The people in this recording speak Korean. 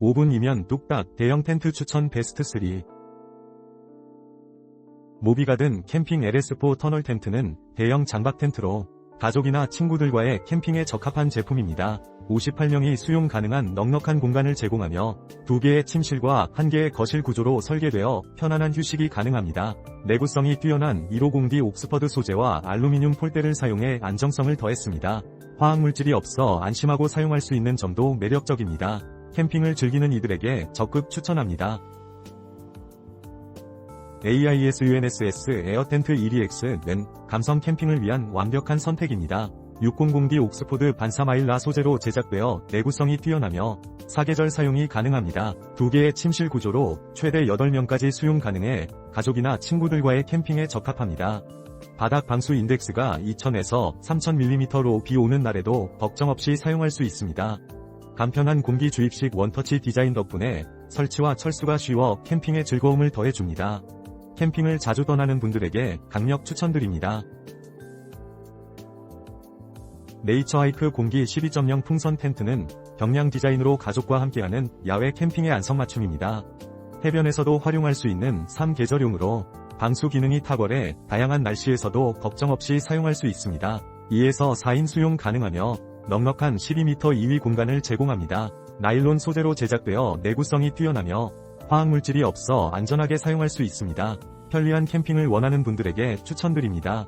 5분이면 뚝딱 대형 텐트 추천 베스트 3. 모비가든 캠핑 LS4 터널 텐트는 대형 장박 텐트로 가족이나 친구들과의 캠핑에 적합한 제품입니다. 58명이 수용 가능한 넉넉한 공간을 제공하며 두 개의 침실과 한 개의 거실 구조로 설계되어 편안한 휴식이 가능합니다. 내구성이 뛰어난 150D 옥스퍼드 소재와 알루미늄 폴대를 사용해 안정성을 더했습니다. 화학물질이 없어 안심하고 사용할 수 있는 점도 매력적입니다. 캠핑을 즐기는 이들에게 적극 추천합니다. AIS UNSS 에어텐트 1EX는 감성 캠핑을 위한 완벽한 선택입니다. 600D 옥스포드 반사마일라 소재로 제작되어 내구성이 뛰어나며 사계절 사용이 가능합니다. 두 개의 침실 구조로 최대 8명까지 수용 가능해 가족이나 친구들과의 캠핑에 적합합니다. 바닥 방수 인덱스가 2000에서 3000mm로 비 오는 날에도 걱정 없이 사용할 수 있습니다. 간편한 공기 주입식 원터치 디자인 덕분에 설치와 철수가 쉬워 캠핑의 즐거움을 더해줍니다. 캠핑을 자주 떠나는 분들에게 강력 추천드립니다. 네이처하이크 공기 12.0 풍선 텐트는 경량 디자인으로 가족과 함께하는 야외 캠핑의 안성맞춤입니다. 해변에서도 활용할 수 있는 3계절용으로 방수 기능이 탁월해 다양한 날씨에서도 걱정 없이 사용할 수 있습니다. 2에서 4인 수용 가능하며 넉넉한 12m 이위 공간을 제공합니다. 나일론 소재로 제작되어 내구성이 뛰어나며 화학물질이 없어 안전하게 사용할 수 있습니다. 편리한 캠핑을 원하는 분들에게 추천드립니다.